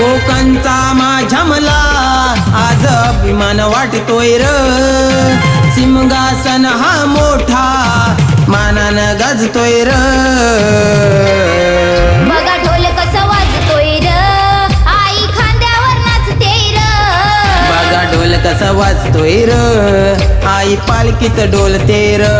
कोकणचा माझ्या मला आज अभिमान वाटतोय र. सिंहासन हा मोठा मानानं गाजतोय र. बघा ढोल कसं वाजतोय र. आई खांद्यावर नाचते र. बघा ढोल कसा वाजतोय र. आई पालखीत डोलते र.